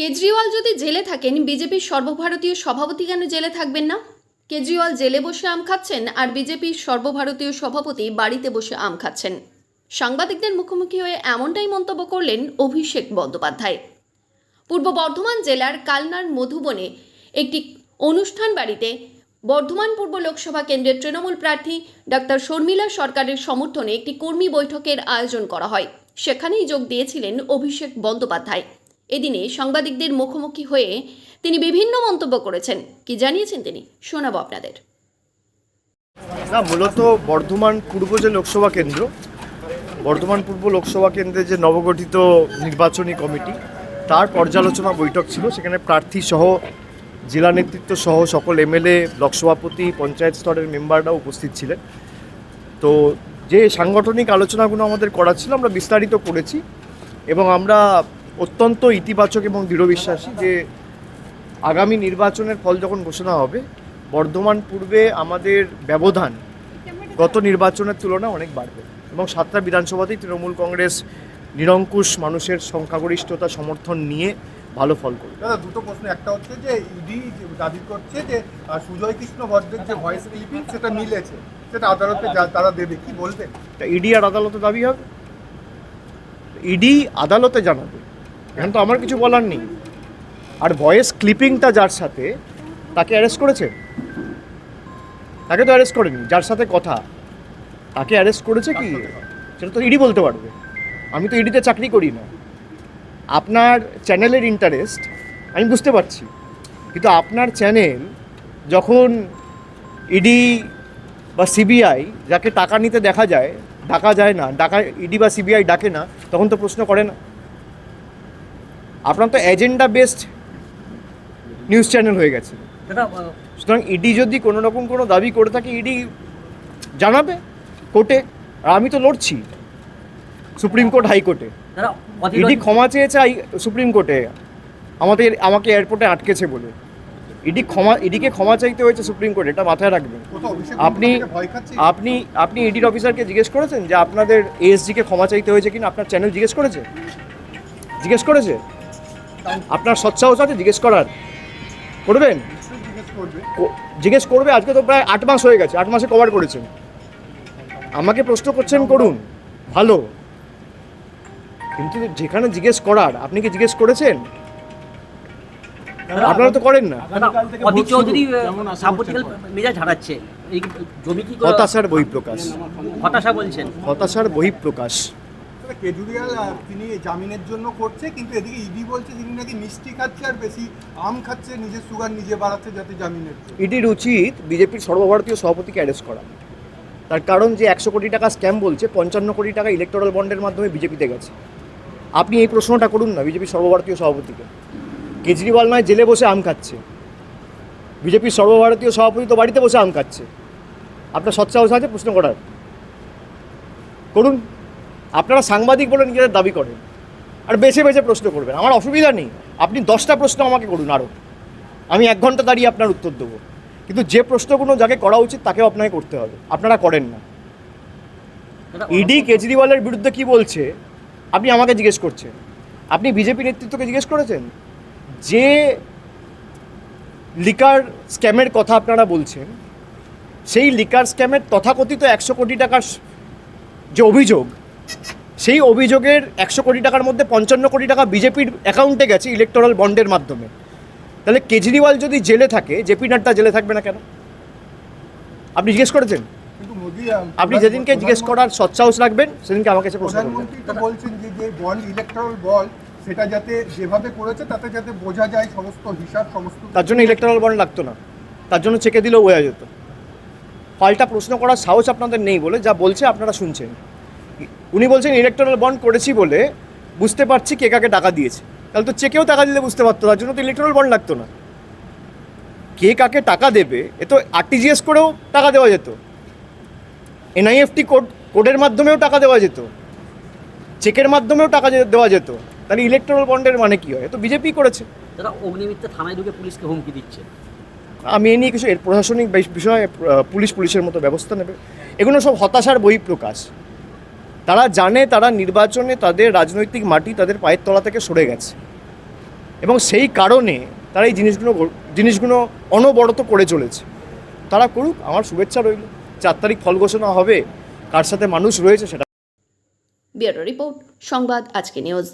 কেজরিওয়াল যদি জেলে থাকেন, বিজেপির সর্বভারতীয় সভাপতি কেন জেলে থাকবেন না? কেজরিওয়াল জেলে বসে আম খাচ্ছেন আর বিজেপির সর্বভারতীয় সভাপতি বাড়িতে বসে আম খাচ্ছেন। সাংবাদিকদের মুখোমুখি হয়ে এমনটাই মন্তব্য করলেন অভিষেক বন্দ্যোপাধ্যায়। পূর্ব বর্ধমান জেলার কালনার মধুবনে একটি অনুষ্ঠান বাড়িতে বর্ধমান পূর্ব লোকসভা কেন্দ্রের তৃণমূল প্রার্থী ডাক্তার শর্মিলা সরকারের সমর্থনে একটি কর্মী বৈঠকের আয়োজন করা হয়। সেখানেই যোগ দিয়েছিলেন অভিষেক বন্দ্যোপাধ্যায়। এদিনে সাংবাদিকদের মুখোমুখি হয়ে তিনি বিভিন্ন মন্তব্য করেছেন। কি জানিয়েছেন তিনি? শোনাবো আপনাদের। না, মূলত বর্ধমান পূর্ব যে লোকসভা কেন্দ্র, বর্ধমান পূর্ব লোকসভা কেন্দ্রে যে নবগঠিত নির্বাচনী কমিটি, তার পর্যালোচনা বৈঠক ছিল। সেখানে প্রার্থী সহ, জেলা নেতৃত্ব সহ সকল এমএলএ, ব্লক সভাপতি, পঞ্চায়েত স্তরের মেম্বাররা উপস্থিত ছিলেন। তো যে সাংগঠনিক আলোচনাগুলো আমাদের করা ছিল, আমরা বিস্তারিত করেছি এবং আমরা অত্যন্ত ইতিবাচক এবং দৃঢ় বিশ্বাসী যে আগামী নির্বাচনের ফল যখন ঘোষণা হবে বর্ধমান পূর্বে আমাদের ব্যবধান গত নির্বাচনের তুলনায় অনেক বাড়বে এবং সাতটা বিধানসভাতেই তৃণমূল কংগ্রেস নিরঙ্কুশ মানুষের সংখ্যাগরিষ্ঠতা সমর্থন নিয়ে ভালো ফল করবে। দাদা দুটো প্রশ্ন। একটা হচ্ছে যে ইডি দাবি করছে যে সুজয় কৃষ্ণ ভদ্রের যে ভয়েস ক্লিপিং সেটা মিলেছে সেটা আদালতে তারা দেবে কি বলবেন? তা ইডি আর আদালতে দাবি হবে? ইডি আদালতে জানাবে। এখন তো আমার কিছু বলার নেই। আর ভয়েস ক্লিপিংটা যার সাথে তাকে অ্যারেস্ট করেছে? তাকে তো অ্যারেস্ট করেনি যার সাথে কথা। তাকে অ্যারেস্ট করেছে কি? সেটা তো ইডি বলতে পারবে। আমি তো ইডিতে চাকরি করি না। আপনার চ্যানেলের ইন্টারেস্ট আমি বুঝতে পারছি। কিন্তু আপনার চ্যানেল যখন ইডি বা সিবিআই যাকে টাকা নিতে দেখা যায় ডাকা যায় না ডাকা ইডি বা সিবিআই ডাকে না তখন তো প্রশ্ন করে না। আপনার তো এজেন্ডা বেসড নিউজ চ্যানেল হয়ে গেছে। সুতরাং ইডি যদি কোনো রকম কোনো দাবি করে থাকে ইডি জানাবে কোর্টে। আর আমি তো লড়ছি সুপ্রিম কোর্ট হাইকোর্টে দাদা ইডি ক্ষমা চেয়েছে সুপ্রিম কোর্টে। আমাদের আমাকে এয়ারপোর্টে আটকেছে বলে। ইডি ক্ষমা ইডিকে ক্ষমা চাইতে হয়েছে সুপ্রিম কোর্টে এটা মাথায় রাখবেন। আপনি আপনি আপনি ইডির অফিসারকে জিজ্ঞেস করেছেন যে আপনাদের এএসজিকে ক্ষমা চাইতে হয়েছে কিনা? আপনার চ্যানেল জিজ্ঞেস করেছে? জিজ্ঞেস করেছে? আপনার সৎসাহস আছে? জিজ্ঞেস করার। করবেন? জিজ্ঞেস করবে কো- জিজ্ঞেস করবে? আজকে তো প্রায় আট মাস হয়ে গেছে আট মাসে কভার করেছেন। আমাকে প্রশ্ন করছেন করুন। ভালো। কিন্তু যেখানে জিজ্ঞেস করার আপনি কি জিজ্ঞেস করেছেন? আপনারা তো করেন না। দাদা চৌধুরী সাম্প্রতিকাল মেজাজ হারাচ্ছে। জমি কি হতাশার বহিঃপ্রকাশ। হতাশা বলছেন। হতাশার বহিঃপ্রকাশ। কেজরিওয়াল তিনি জামিনের জন্য করছে, কিন্তু এদিকে ইডি বলছে তিনি নাকি মিষ্টি খাচ্ছে আর বেশি আম খাচ্ছে, নিজের সুগার নিজে বাড়াচ্ছে যাতে জামিনের। ইডির উচিত বিজেপির সর্বভারতীয় সভাপতিকে অ্যারেস্ট করা। তার কারণ যে একশো কোটি টাকা স্ক্যাম বলছে, পঞ্চান্ন কোটি টাকা ইলেকটোরাল বন্ডের মাধ্যমে বিজেপিতে গেছে। আপনি এই প্রশ্নটা করুন না বিজেপির সর্বভারতীয় সভাপতিকে। কেজরিওয়াল নয়, জেলে বসে আম খাচ্ছে। বিজেপির সর্বভারতীয় সভাপতি তো বাড়িতে বসে আম খাচ্ছে। আপনার সৎসাহস আছে প্রশ্ন করার? করুন। আপনারা সাংবাদিক বলে নিজেদের দাবি করেন আর বেছে বেছে প্রশ্ন করবেন। আমার অসুবিধা নেই। আপনি দশটা প্রশ্ন আমাকে করুন আরও আমি এক ঘণ্টা দাঁড়িয়ে আপনার উত্তর দেবো। কিন্তু যে প্রশ্নগুলো যাকে করা উচিত তাকেও আপনাকে করতে হবে। আপনারা করেন না। ইডি কেজরিওয়ালের বিরুদ্ধে কি বলছে আপনি আমাকে জিজ্ঞেস করছেন। আপনি বিজেপি নেতৃত্বকে জিজ্ঞেস করেছেন? যে লিকার স্ক্যামের কথা আপনারা বলছেন সেই লিকার স্ক্যামের তথাকথিত একশো কোটি টাকার যে অভিযোগ সেই অভিযোগের একশো কোটি টাকার মধ্যে পঞ্চান্ন কোটি টাকা বিজেপির অ্যাকাউন্টে গেছে ইলেকটোরাল বন্ডের মাধ্যমে। তাহলে কেজরিওয়াল যদি জেলে থাকে জেপি নাড্ডা জেলে থাকবে না কেন? আপনি জিজ্ঞেস করেছেন? আপনি যেদিনকে জিজ্ঞেস করার সৎসাহস রাখবেন সেদিনকে আমাকে প্রশ্ন প্রধানমন্ত্রী বলছেন যে যে বন্ড ইলেকট্রাল বল সেটা যাতে যেভাবে করেছে তাতে যাতে বোঝা যায় সমস্ত হিসাব সমস্ত তার জন্য ইলেকট্রাল বন্ড লাগতো না। তার জন্য চেকে দিলেও বোঝা যেত। পাল্টা প্রশ্ন করার সাহস আপনাদের নেই বলে যা বলছে আপনারা শুনছেন। উনি বলছেন ইলেকট্রাল বন্ড করেছি বলে বুঝতে পারছি কে কাকে টাকা দিয়েছে। তাহলে তো চেকেও টাকা দিলে বুঝতে পারতো তার জন্য তো ইলেকট্রাল বন্ড লাগতো না। কে কাকে টাকা দেবে এ তো আরটিজিএস করেও টাকা দেওয়া যেত। এনআইএফটি কোড কোডের মাধ্যমেও টাকা দেওয়া যেত। চেকের মাধ্যমেও টাকা দেওয়া যেত। তাহলে ইলেকট্রাল বন্ডের মানে কি হয়? তো বিজেপি করেছে। থানায় ঢুকে পুলিশকে হুমকি দিচ্ছে। আমি এ নিয়ে কিছু এর প্রশাসনিক বিষয়ে পুলিশ পুলিশের মতো ব্যবস্থা নেবে। এগুলো সব হতাশার বহিঃপ্রকাশ। তারা জানে, তারা নির্বাচনে তাদের রাজনৈতিক মাটি তাদের পায়ের তলা থেকে সরে গেছে। এবং সেই কারণে তারা এই জিনিসগুলো জিনিসগুলো অনবরত করে চলেছে। তারা করুক, আমার শুভেচ্ছা রইল। চার তারিখ ফল ঘোষণা হবে, কার সাথে মানুষ রয়েছে সেটা রিপোর্ট, সংবাদ, আজকে নিউজ।